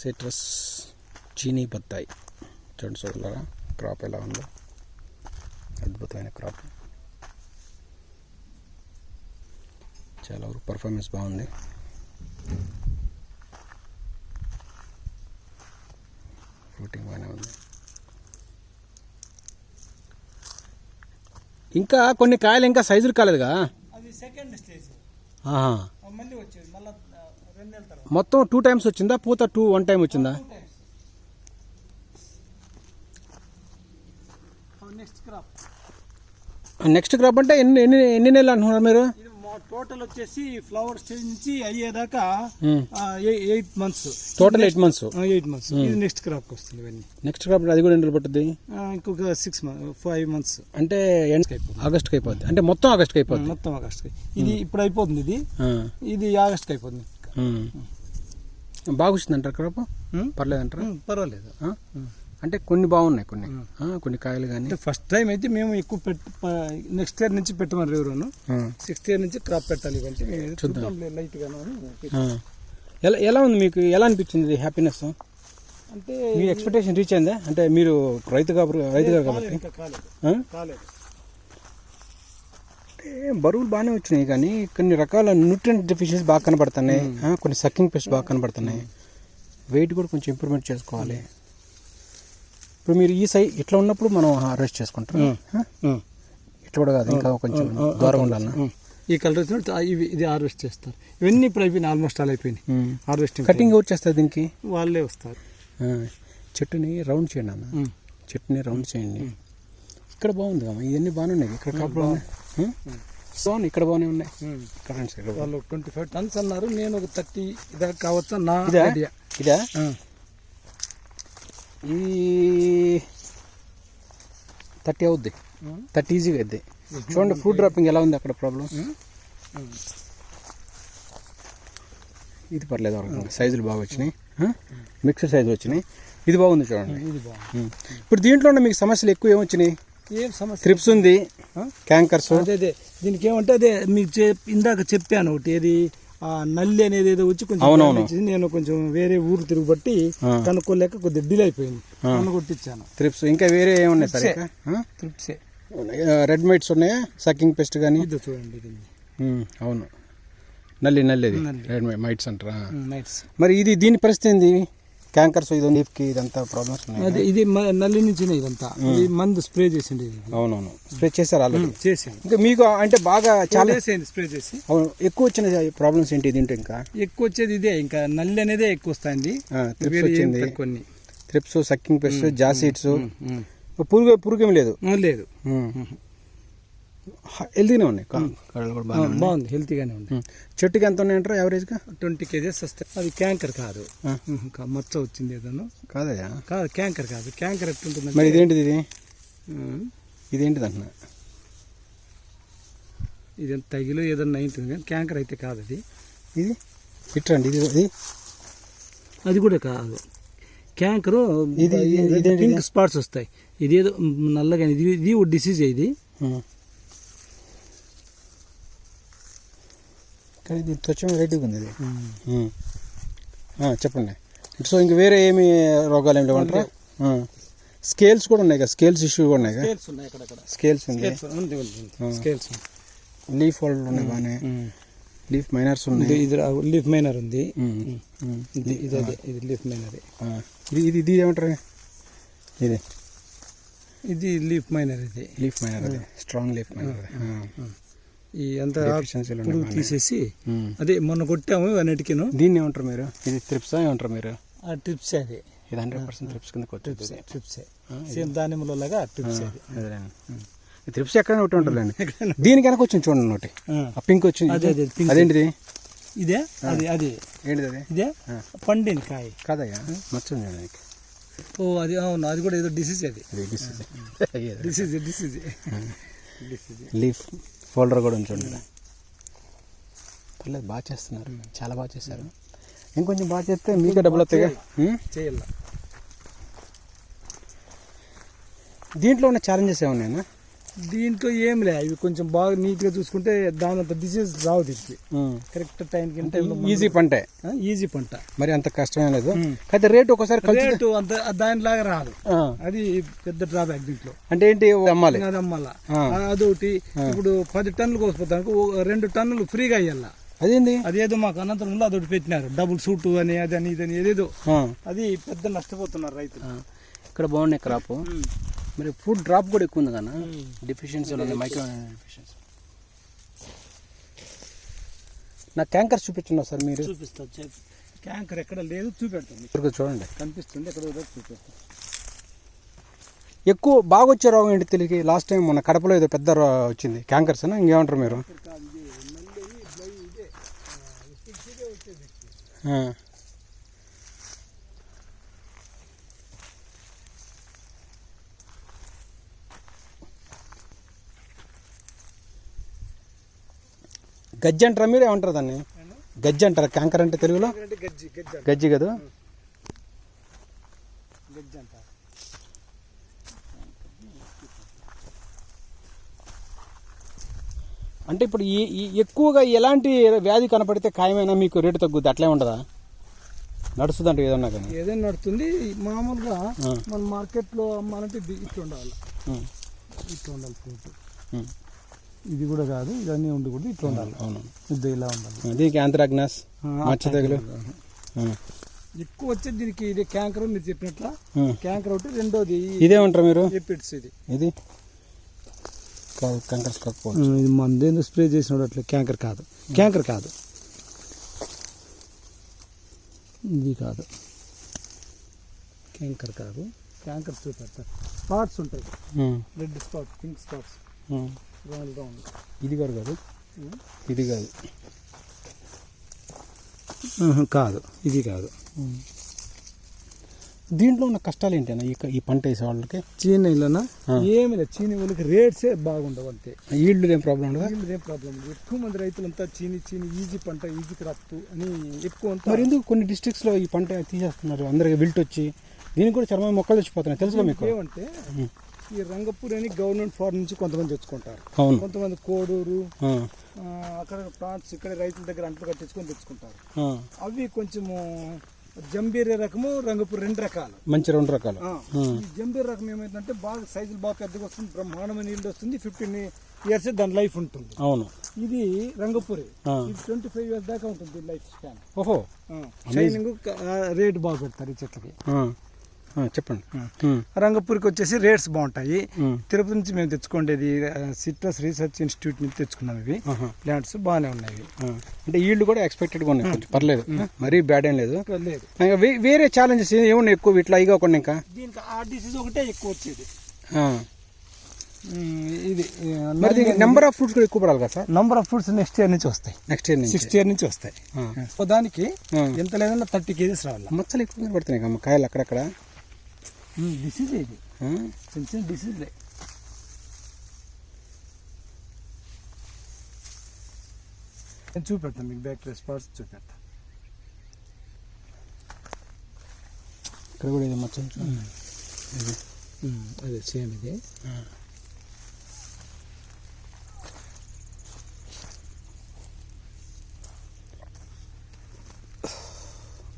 Citrus చీనీ బత్తాయి చూడండి సోదరులారా క్రాప్ ఎలా ఉందో. అద్భుతమైన క్రాప్. చాలా వరకు పర్ఫార్మెన్స్ బాగుంది. ఫ్రూటింగ్ బాగానే ఉంది. ఇంకా కొన్ని కాయలు ఇంకా సైజులు కాలేదుగా? అది సెకండ్ స్టేజ్ ఆహా. మళ్ళీ వచ్చేది. మళ్ళీ మొత్తం టూ టైమ్స్ వచ్చిందా? పూత టూ వన్ టైం వచ్చిందా? నెక్స్ట్ క్రాప్ నెక్స్ట్ క్రాప్ అంటే ఎన్ని ఎన్ని ఎన్ని నెలలు అంటున్నారు మీరు? టోటల్ వచ్చేసి ఫ్లవర్ స్టేజ్ నుంచి అయ్యేదాకా. Eight months total eight months eight months ఇది నెక్స్ట్ క్రాప్ వస్తుంది ఇవన్నీ. నెక్స్ట్ క్రాప్ అది కూడా ఎన్ని పట్టుద్ది? ఆ, ఇంకొక సిక్స్ మంత్ ఫైవ్ మంత్స్ అంటే ఆగస్ట్కి అయిపోద్ది. అంటే మొత్తం ఆగస్ట్కి అయిపోద్ది. మొత్తం ఆగస్ట్ ఇది ఇప్పుడు అయిపోతుంది ఇది. ఆ, ఇది ఆగస్ట్ అయిపోతుంది. బాగా వచ్చిందంటారు క్రాప్. పర్లేదంటారా? పర్వాలేదు? అంటే కొన్ని బాగున్నాయి కొన్ని. కొన్ని కాయలు కానీ ఫస్ట్ టైం అయితే మేము ఎక్కువ పెట్ట నెక్స్ట్ ఇయర్ నుంచి పెట్టమని ఎవరును సిక్స్త్ ఇయర్ నుంచి క్రాప్ పెట్టాలి లైట్ ఎలా ఎలా ఉంది మీకు ఎలా అనిపించింది హ్యాపీనెస్ అంటే మీ ఎక్స్పెక్టేషన్ రీచ్ అయిందా? అంటే మీరు రైతు కాబట్టి రైతు గారు కాబట్టి కాలేదు, ఇంకా కాలేదు ఆ? కాలేదు అంటే బరువులు బాగానే వచ్చినాయి కానీ కొన్ని రకాల న్యూట్రియంట్ డెఫిషియన్స్ బాగా కనబడుతున్నాయి. కొన్ని సక్కింగ్ పెస్ట్ బాగా కనబడుతున్నాయి. వెయిట్ కూడా కొంచెం ఇంప్రూవ్మెంట్ చేసుకోవాలి. ఇప్పుడు మీరు ఈ సై ఇట్లా ఉన్నప్పుడు మనం హార్వెస్ట్ చేసుకుంటాం ఇట్లా కూడా కాదు ఇంకా కొంచెం దూరం ఉండాలన్నా ఈ కలర్ వచ్చినట్టు ఇవి ఇది హార్వెస్ట్ చేస్తారు. ఇవన్నీ ఇప్పుడు అయిపోయినాయి ఆల్మోస్ట్ ఆల్ అయిపోయినాయి. హార్వెస్టింగ్ కటింగ్ ఎవరు చేస్తారు దీనికి? వాళ్ళే వస్తారు. చెట్టుని రౌండ్ చేయండి అన్న. చెట్టుని రౌండ్ చేయండి. ఇక్కడ బాగుంది అమ్మ ఇవన్నీ బాగానే ఉన్నాయి. ఇక్కడ కాపులు ఉం? బాగున్నాయి ఇక్కడ బాగానే ఉన్నాయి. ఇక్కడ బాగున్నాయి. వాళ్ళు ట్వంటీ ఫైవ్ టన్స్ అన్నారు. నేను ఒక థర్టీ ఇదా కావచ్చు? నా ఐడియా ఇదా? ఆ. ఈ థర్టీ అవుద్ది. థర్టీ ఈజీగా అవుద్ది చూడండి ఫ్రూట్ డ్రాపింగ్ ఎలా ఉంది అక్కడ ప్రాబ్లం ఇది పర్లేదు సైజులు బాగా వచ్చినాయి. మిక్స్డ్ సైజు వచ్చినాయి. ఇది బాగుంది చూడండి. ఇప్పుడు దీంట్లో ఉన్న మీకు సమస్యలు ఎక్కువ ఏమొచ్చినాయి? ఏం సమస్య? త్రిప్స్ ఉంది? క్యాంకర్స్ అదే అదే. దీనికి ఏమంటే అదే మీకు ఇందాక చెప్పాను ఒకటి ఏది ఆ నల్లి అనేది ఏదో వచ్చి కొంచెం నేను కొంచెం వేరే ఊరు తిరుగుబట్టి. కనుక్కోలేక కొద్దిగా డిలే అయిపోయింది. కొట్టించాను త్రిప్స్ ఇంకా వేరే ఏమున్నాయి సార్ ట్రిప్సే రెడ్ మైట్స్ ఉన్నాయా. సకింగ్ పెస్ట్ కానీ ఇది చూడండి అవును. నల్లి నల్లిది నల్లి. రెడ్ మైట్స్ అంటారా? మరి ఇది దీని పరిస్థితి ఏంది? క్యాంకర్స్ ఇది లీఫ్కి ఇదంతా ప్రాబ్లమ్స్ ఉన్నాయి అదే ఇది మ- నల్లి నుంచి ఇదంతా ఇది మందు స్ప్రే చేసింది ఇది అవునవును స్ప్రే చేశారు ఆల్రెడీ చేసాను ఇంకా మీకు అంటే బాగా చాలా చాలా వేసేయండి స్ప్రే చేసి. అవును ఎక్కువ వచ్చిన ప్రాబ్లమ్స్ ఏంటి దీంట్లో ఇంకా? ఎక్కువ వచ్చేది ఇదే ఇంకా నల్లి అనేదే ఎక్కువ వస్తుంది. ఆ, త్రిప్స్ వేరే ఏం వచ్చింది. తక్కువని త్రిప్స్ సక్కింగ్ పెస్ట్ జాసీడ్స్ పురుగు పురుగేం లేదు? లేదు. కా- బాగానే ఉన్నాయి. బాగుంది హెల్తీగానే ఉంది. చెట్టుకి ఎంత ఉన్నాయంటారు యావరేజ్గా ట్వంటీ కేజెస్ వస్తాయి. అది క్యాంకర్ కాదు. మచ్చ వచ్చింది ఏదన్నా కాదయ్యా? కాదు క్యాంకర్ కాదు. క్యాంకర్ ఎట్లుంటుంది మరి ఇదేంటిది ఇది? ఇదేంటిది అంటున్నా? ఇది తగిలో ఏదన్నా అయింటుంది కానీ క్యాంకర్ అయితే కాదు అది. ఇది? ఇట్రండి ఇది ఇది? అది కూడా కాదు. క్యాంకర్? పింక్ స్పాట్స్ వస్తాయి. ఇది ఏదో నల్లగా ఇది ఇది డిసీజ్ ఇది ఉమ్. కానీ ఇది త్వచం రెడ్డిగా ఉంది ఇది. చెప్పండి. సో ఇంక వేరే ఏమి రోగాలు ఏమి లేవంటారా? స్కేల్స్ కూడా ఉన్నాయి కదా? స్కేల్స్ ఇష్యూ కూడా ఉన్నాయి కదా? స్కేల్స్ ఉన్నాయి స్కేల్స్ ఉంది. ఉంది ఉంది లీఫ్ హోల్డర్ ఉన్నాయి బాగానే. లీఫ్ మైనర్స్ ఉన్నాయి. ఇది లీఫ్ మైనర్ ఉంది. ఇది ఇది అదే ఇది లీఫ్ మైనర్. ఇది ఇది ఇది ఏమంటారు? ఇది. ఇది లీఫ్ మైనర్ ఇది. లీఫ్ మైనర్ అది. Strong leaf miner. ఈ అంత పురుగు. తీసేసి అదే మొన్న కొట్టాము అన్నిటికీను. దీన్ని ఏమంటారు మీరు? ఇది త్రిప్సా ఏమంటారు మీరు? ఆ ట్రిప్స్ అది. ఇది హండ్రెడ్ పర్సెంట్ త్రిప్స్ కిందకి ట్రిప్స్ ట్రిప్స్. సేమ్ దానిమ్మలో లాగా ట్రిప్స్ అది. ఈ త్రిప్స్ ఎక్కడైనా ఒకటి ఉంటుందండి. దీనికి వెనక వచ్చింది చూడండి ఒకటి. ఆ. పింక్ వచ్చింది. అదే, అదే, pink. అదేంటిది? ఇదే? అది అది. ఏంటిది అది? ఇదే? పండిన కాయ. కాదయ్యా? మచ్చండి దానికి ఓ అది అవును. అది కూడా ఏదో డిసీజ్ అది. ఇది disease disease disease leaf folder కూడా ఉంచండి. పర్లేదు బాగా చేస్తున్నారు. చాలా బాగా చేశారు. ఇంకొంచెం బాగా చేస్తే మీకే డబ్బులు వస్తాయిగా? ఉం? చేయాల. దీంట్లో ఉన్న ఛాలెంజెస్ ఏమున్నాయన్నా? దీంట్లో ఏం లే ఇవి కొంచెం బాగా నీట్గా చూసుకుంటే దాని అంత డిసీజ్ రావు దీనికి. కరెక్ట్ టైంకి ఈజీ పంటే? ఈజీ పంట. మరి అంత కష్టమేం లేదు. అయితే రేటు ఒకసారి రేటు అంత దానిలాగా రాదు. అది పెద్ద డ్రాబ్యాక్ దీంట్లో. అంటే ఏంటి? అమ్మాలి. అది అమ్మల్ల ఆ. అదొకటి. ఇప్పుడు పది టన్నులు కోసిపోతానికి రెండు టన్నులు ఫ్రీగా అయ్యాల అదేంది? అదేదో మాకు అనంతరంలో అదొకటి పెట్టినారు. డబుల్ సూట్ అని అది అని ఇదని ఏదేదో. అది పెద్ద నష్టపోతున్నారు రైతులు. ఇక్కడ బాగున్నాయి క్రాప్. మరి ఫుడ్ డ్రాప్ కూడా ఎక్కువ ఉంది కదా? డిఫిషియన్సీ మైక్రో డిఫిషియన్సీ నా క్యాంకర్ చూపించున్నా సార్ మీరు. చూపిస్తా క్యాంకర్ ఎక్కడ లేదు చూపెడుతుంది. ఇక్కడ చూడండి. కనిపిస్తుంది ఎక్కడ చూపిస్తాం. ఎక్కువ బాగా వచ్చే రోగం ఏంటి తెలియక లాస్ట్ టైం మన కడపలో ఏదో పెద్ద వచ్చింది. క్యాంకర్స్ ఇంకేమంటారు మీరు? గజ్జి అంటారా మీరు? ఏమంటారు దాన్ని? గజ్జి అంటారా? క్యాంకర్ అంటే తెలుగులో? అంటే గజ్జి అంట. కదా? అంట అంటే ఇప్పుడు ఈ ఎక్కువగా ఎలాంటి వ్యాధి కనపడితే ఖాయమైనా మీకు రేటు తగ్గుద్ది? అట్లే ఉండదా? నడుస్తుందంట ఏదన్నా కానీ. ఏదైనా నడుతుంది మామూలుగా. మన మార్కెట్లో అమ్మాలంటే ఇట్లా ఉండాలి. ఇట్లా ఉండాలి ఫ్రూట్. ఇది కూడా కాదు ఇదన్నీ ఉండకూడదు ఇట్లా ఉండాలి. అవును ఇది ఇలా ఉండాలి. దీనికి యాంత్రాగ్నాస్ మచ్చ తెగులు. ఎక్కువ వచ్చేది దీనికి ఇది క్యాంకర్ మీరు చెప్పినట్ల. క్యాంకర్ ఒకటి రెండోది ఇదేమంటారు మీరు? ఎపిడ్స్ ఇది. ఇది? కాదు కంకర్స్ కాకపోవచ్చు ఇది మందేందో స్ప్రే చేసినాడు అట్లా క్యాంకర్ కాదు. క్యాంకర్ కాదు. ఇది కాదు. క్యాంకర్ కాదు. క్యాంకర్ చూపెడతారు స్పాట్స్ ఉంటాయి. రెడ్ స్పాట్స్ పింక్ స్పాట్స్ ఇది కాదు కాదు. ఇది కాదు. కాదు. ఇది కాదు. దీంట్లో ఉన్న కష్టాలు ఏంటి అన్న ఈ ఈ పంట వేసే వాళ్ళకి? చీనీలనా. ఏమి లేదు. చీనీ వాళ్ళకి రేట్సే బాగుండవు అంతే. ఈల్డ్ ఏం ప్రాబ్లం ఉండదా ఏం ప్రాబ్లం ఎక్కువ మంది రైతులంతా చీని చీని ఈజీ పంట ఈజీ క్రాప్ అని ఎక్కువ మరి ఎందుకు కొన్ని districts లో ఈ పంట తీసేస్తున్నారు? అందరికి విల్ట్ వచ్చి దీనికి కూడా చర్మ మొక్కలు తెచ్చిపోతున్నాయి. తెలుసుగా మీకు? ఏమంటే ఈ రంగపూర్ అని గవర్నమెంట్ ఫార్మ్ నుంచి కొంతమంది తెచ్చుకుంటారు. కొంతమంది కోడూరు అక్కడ ప్లాంట్స్ ఇక్కడ రైతుల దగ్గర అంట్లు కట్టించుకొని తెచ్చుకుంటారు. అవి కొంచెము జంబీరే రకము రంగపూర్ రెండు రకాలు. మంచి రెండు రకాలు. ఈ జంబీర్ రకం ఏమైందంటే బాగా సైజులు బాగా పెద్దగా వస్తుంది బ్రహ్మాండమైన నీళ్ళు వస్తుంది ఫిఫ్టీన్ ఇయర్స్ దాని లైఫ్ ఉంటుంది. అవును. ఇది రంగపూరి. ఇది ట్వంటీ ఫైవ్ ఇయర్స్ దాకా ఉంటుంది లైఫ్ స్పాన్ ఓహో. షైనింగ్ రేట్ బాగా పెడతారు ఈ చెట్లకి. చెప్పండి. రంగపూరికి వచ్చేసి రేట్స్ బాగుంటాయి. తిరుపతి నుంచి మేము తెచ్చుకోండేది సిట్రస్ రీసెర్చ్ ఇన్స్టిట్యూట్ నుంచి తెచ్చుకున్నాం ఇవి. ప్లాంట్స్ బాగానే ఉన్నాయి. అంటే ఈల్డ్ కూడా ఎక్స్పెక్టెడ్గా ఉన్నాయి కొంచెం. పర్లేదు. మరీ బ్యాడ్ ఏం లేదు. వేరే ఛాలెంజెస్ ఏమున్నాయి ఎక్కువ? ఇట్లా అయి కాకుండా ఇంకా? దీనికి ఆ డిసీజ్ ఒకటే ఎక్కువ వచ్చేది. ఇది మరి నెంబర్ ఆఫ్ ఫ్రూట్స్ కూడా ఎక్కువ పడాలి కదా sir? Number of fruits next year నుంచి వస్తాయి. నెక్స్ట్ ఇయర్ నుంచి. సిక్స్త్ ఇయర్ నుంచి వస్తాయి. దానికి. ఎంత లేదన్నా థర్టీ కేజీస్ రావాలి. మచ్చలు ఎక్కువ పడుతున్నాయి కాయలు అక్కడక్కడ. డిసీజ్ ఇది? చిన్న చిన్న డిసీజ్లే నేను చూపెడతాను మీకు బ్యాక్టీరియా స్పాట్స్ చూపెడతా. ఇక్కడ కూడా ఇది చూడండి. ఇది. అదే సేమ్ ఇది.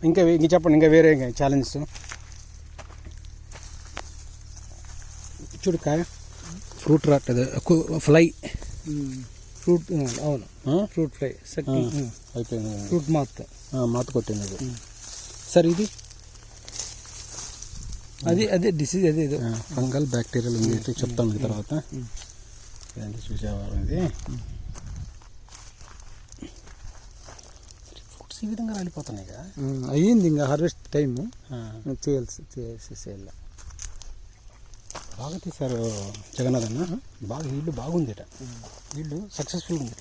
ఇంకా ఇంక చెప్పండి ఇంకా వేరే ఛాలెంజెస్ చూడు కాయ ఫ్రూట్ రాట్ అదే ఫ్లై. ఫ్రూట్ అవును. ఫ్రూట్ ఫ్లై అయిపోయింది. Fruit moth. మాత కొట్టింది అది. సార్ ఇది? అది అదే డిసీజ్ అదే ఇది ఫంగల్ బ్యాక్టీరియల్ ఉంది అయితే చెప్తాను మీకు తర్వాత. చూసేవారు ఇది? ఫ్రూట్స్ ఈ విధంగా రాలిపోతున్నాయి కదా అయ్యింది ఇంకా హార్వెస్ట్ టైం ఆ, చేయాల్సి చేసేసేయాల. బాగా తీశారు జగన్నాథ్ అన్న బాగా ఇల్లు బాగుంది ఇల్లు సక్సెస్ఫుల్ ఉంది.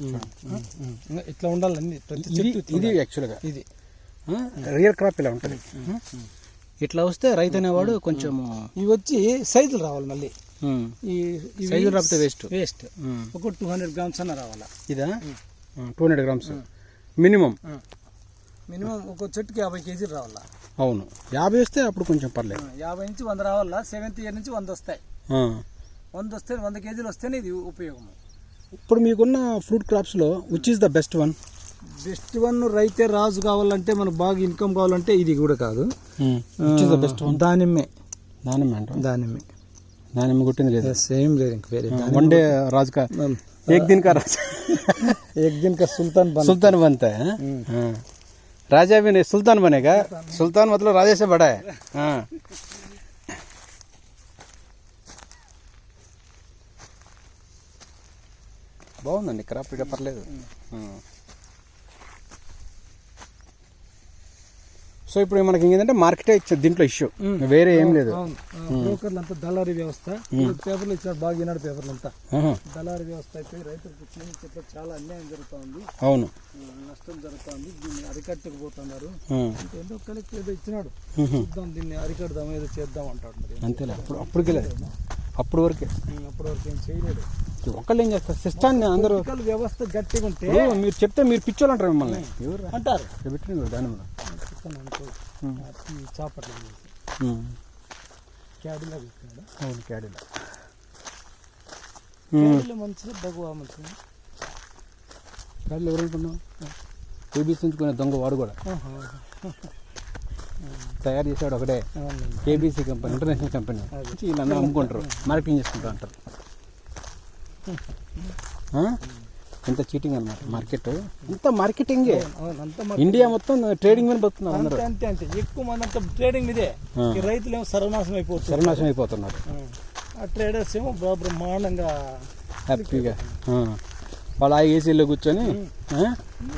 ఇట్లా ఉండాలండి ప్రతి ఇది. యాక్చువల్గా ఇది రియల్ క్రాప్ ఇలా ఉంటుంది. ఇట్లా వస్తే రైతు అనేవాడు కొంచెం ఇవి వచ్చి సైజులు రావాలి మళ్ళీ. ఈ సైజులు రాకపోతే waste. వేస్ట్ ఒక టూ హండ్రెడ్ గ్రామ్స్ అన్న రావాలా? ఇదా? Two hundred grams. Minimum. Minimum ఒక చెట్టుకి యాభై కేజీలు రావాలా? అవును. యాభై వస్తే అప్పుడు కొంచెం పర్లేదు. యాభై నుంచి వంద రావాలా? సెవెంత్ ఇయర్ నుంచి వంద వస్తాయి. వంద వస్తే వంద కేజీలు వస్తేనే ఇది ఉపయోగం ఇప్పుడు మీకున్న fruit క్రాప్స్లో which is the best one best one రైతే రాజు కావాలంటే మనకు బాగా ఇన్కమ్ కావాలంటే ఇది కూడా కాదు which is the best one దానిమ్మే దానిమ్మ అంట దానిమ్మే దానిమ్మ కొట్టింది లేదు సేమ్ లేదు ఇంక వేరే వన్ డే రాజు का एक दिन का राजा एक दिन का सुल्तान बन सुल्तान बनता है हाँ? हाँ। राजा भी नहीं सुल्तान बनेगा सुल्तान मतलब राजा से बड़ा है हाँ బాగుందండి క్రాప్ ఇక పర్లేదు సో ఇప్పుడు మనకి ఏంటంటే మార్కెటే ఇచ్చేది దీంట్లో ఇష్యూ. వేరే ఏం లేదు. బ్రోకర్లు అంతా దళారీ వ్యవస్థ. పేపర్లు ఇచ్చారు బాగా ఈనాడు పేపర్లు అంతా. దళారీ వ్యవస్థ అయిపోయి రైతులకు చెట్లు చాలా అన్యాయం జరుగుతూ ఉంది అవును నష్టం జరుగుతూ ఉంది దీన్ని అరికట్టుకుపోతున్నారు ఏదో కలెక్టర్ ఏదో ఇచ్చినాడు. చూద్దాం దీన్ని అరికడదాం ఏదో చేద్దాం అంటాడు అంతేలే. అప్పుడు అప్పటికి లేదు. అప్పుడు వరకే. ఉమ్, అప్పటి వరకు ఏం చేయలేడు ఒకళ్ళు ఏం చేస్తారు? సిస్టాన్ని అందరూ వ్యవస్థ గట్టిగా ఉంటే మీరు చెప్తే మీరు పిచ్చోళ్ళు అంటారు మిమ్మల్ని ఎవరు? అంటారు. పెట్టిన చాపట్లు క్యాడిలా పెట్టినాడు అవును క్యాడీలో. క్యాడిలో మంచిది భగవా మంచిది. క్యాడీలో ఎవరు అనుకున్నావు? కేబీసీ నుంచి దొంగ వాడు కూడా. తయారు చేసాడు ఒకటే. కేబీసీ కంపెనీ ఇంటర్నేషనల్ కంపెనీ వీళ్ళందరూ అమ్ముకుంటారు మార్కెటింగ్ చేసుకుంటారు అంటారు? ఎంత చీటింగ్ అన్నమాట మార్కెట్ అంత మార్కెటింగే ఇండియా మొత్తం ట్రేడింగ్ మీద అందరూ. అంతే అంతే ఎక్కువ మంది అంతా ట్రేడింగ్. ఈ రైతులు ఏమో సర్వనాశనం అయిపోతుంది సర్వనాశనం అయిపోతున్నారు. ఆ ట్రేడర్స్ ఏమో బ్రహ్మాండంగా హ్యాపీగా. వాళ్ళ ఆ ఏసీలో కూర్చొని ఆ?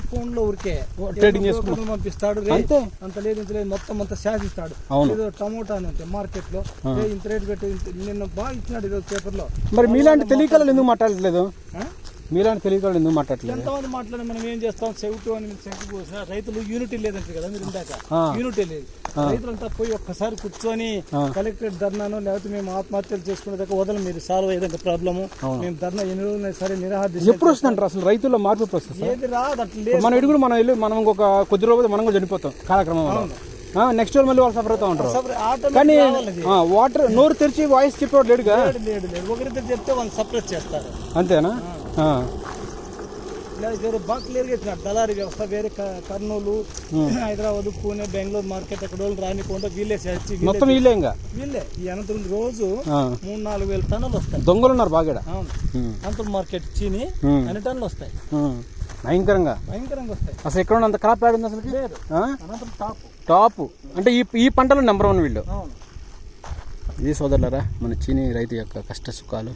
ఫోన్లో ఊరికే ట్రేడింగ్ బ్రోకర్లు పంపిస్తాడు అంతే. అంత లేదు ఇంత లేదు మొత్తం అంతా శాసిస్తాడు అవును. ఏదో టమోటా అని అంతే మార్కెట్లో ఇంత రేట్ పెట్టి నిన్న బాగా ఇచ్చినాడు ఈరోజు పేపర్లో మరి మీలాంటి తెలియకలు ఎందుకు మాట్లాడట్లేదు ఆ? మీలాంటి తెలియకలు ఎందుకు ఎంతమంది మాట్లాడి మనం ఏం చేస్తాం? చెవిటు అని చెవిటి పోసిన రైతులు యూనిటీ లేదంటారు కదా మీరు ఇందాక. యూనిటీ లేదు. రైతులంతా పోయి ఒక్కసారి కూర్చొని కలెక్టరేట్ ధర్నాను లేకపోతే మేము ఆత్మహత్యలు చేసుకునే దాకా వదలం మీరు. సాల్వ్ అయ్యేదాకా ప్రాబ్లము మేము ధర్నా ఎన్ని రోజులు సరే నిరాహార ఎప్పుడు వస్తుందంటారు? అసలు రైతుల్లో మార్పు ఎప్పుడు వస్తుంది ఏది రాదు అట్లా మనం ఇడుగుడు మనం వెళ్ళి మనం ఇంకొక కొద్ది రోజులు మనం కూడా చనిపోతాం కాలక్రమంలో. నెక్స్ట్ ఇయర్ మళ్ళీ వాళ్ళు సఫర్ అవుతా ఉంటారు. కానీ. వాటర్ నోరు తెరిచి వాయిస్ చెప్పేవాడు లేడుగా? లేడు లేడు లేడు. ఒకరిద్దరు చెప్తే వాళ్ళు సపరేట్ చేస్తారు. అంతేనా? వేరే బాగా క్లియర్గా చెప్పినారు దళారీ వ్యవస్థ వేరే కర్నూలు హైదరాబాద్ పూణే బెంగళూరు మార్కెట్ అక్కడ వాళ్ళు రానికుండా వీళ్ళే వీళ్ళే మొత్తం వీళ్ళే ఇంకా వీళ్ళే. ఈ అనంతరం రోజు. మూడు నాలుగు వేల టన్నులు వస్తాయి. దొంగలు ఉన్నారు బాగా. అవును. అనంతరం మార్కెట్ చీని. అన్ని టన్నులు వస్తాయి. భయంకరంగా. భయంకరంగా వస్తాయి. అసలు ఎక్కడ ఉన్నంత క్రాప్ యాడ్ ఉంది అసలు లేదు. అనంతరం టాప్ టాప్. అంటే ఈ ఈ పంటలో నెంబర్ వన్ వీళ్ళు. ఇది సోదరులరా మన చీని రైతు యొక్క కష్ట సుఖాలు